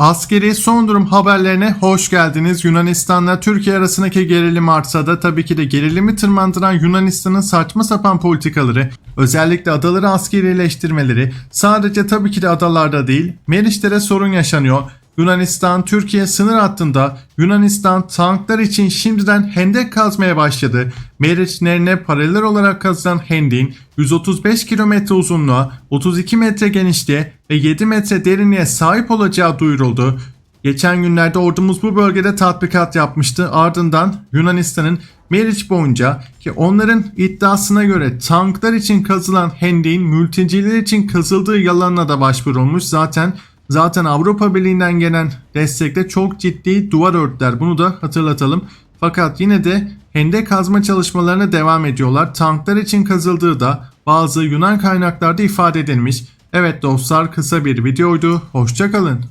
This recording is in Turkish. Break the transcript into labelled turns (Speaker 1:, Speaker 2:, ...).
Speaker 1: Askeri son durum haberlerine hoş geldiniz. Yunanistan'la Türkiye arasındaki gerilim artsa da tabii ki de gerilimi tırmandıran Yunanistan'ın saçma sapan politikaları, özellikle adaları askerileştirmeleri sadece tabii ki de adalarda değil, Meriç'te sorun yaşanıyor. Yunanistan Türkiye sınır hattında Yunanistan tanklar için şimdiden hendek kazmaya başladı. Meriçlerine paralel olarak kazılan hendeğin 135 kilometre uzunluğa, 32 metre genişliğe ve 7 metre derinliğe sahip olacağı duyuruldu. Geçen günlerde ordumuz bu bölgede tatbikat yapmıştı. Ardından Yunanistan'ın Meriç boyunca ki onların iddiasına göre tanklar için kazılan hendeğin mülteciler için kazıldığı yalanına da başvurulmuş. Zaten Zaten Avrupa Birliği'nden gelen destekte çok ciddi duvar ördüler. Bunu da hatırlatalım. Fakat yine de hendek kazma çalışmalarına devam ediyorlar. Tanklar için kazıldığı da bazı Yunan kaynaklarda ifade edilmiş. Evet dostlar kısa bir videoydu. Hoşçakalın.